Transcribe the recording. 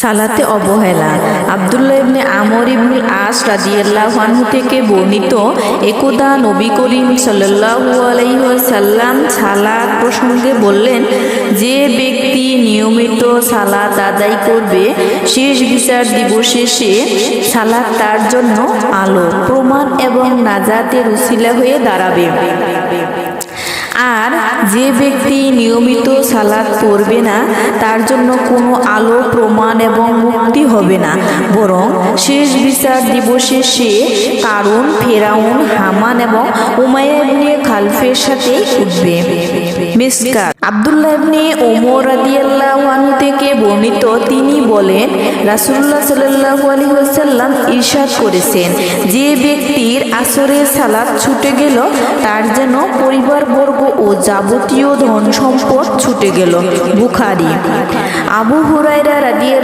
সালাতে অবহেলা। আব্দুল্লাহ ইবনে আমর ইবনে আস রাদিয়াল্লাহু আনহু থেকে বর্ণিত একদা নবী করিম সাল্লাল্লাহু আলাইহি ওয়াসাল্লাম সালাত প্রসঙ্গে বললেন, যে ব্যক্তি নিয়মিত সালাত আদায় করবে, শেষ বিচার দিবসে সে সালাত তার জন্য আলো, প্রমাণ এবং নাজাতের উসিলা হয়ে দাঁড়াবে। আর যে ব্যক্তি নিয়মিত সালাদ করবে না, তার জন্য কোনো আলো, প্রমাণ এবং মুক্তি হবে না। বরং শেষ বিচার দিবসে সে কারণ ফেরাউন, হামান এবং ইবনে খালফের সাথে উঠবে। মিসকাত আব্দুল্লাহ ইবনে ওমর রাদিয়াল্লাহু থেকে বর্ণিত তিনি বলেন, রাসূলুল্লাহ সাল্লাল্লাহু আলাইহি ইরশাদ করেছেন, যে ব্যক্তির আসরের সালাত ছুটে গেল, তার যাবতীয় ধন সম্পদ ছুটে গেল বুখারি। আবু হুরাইরা রাদিয়াল্লাহু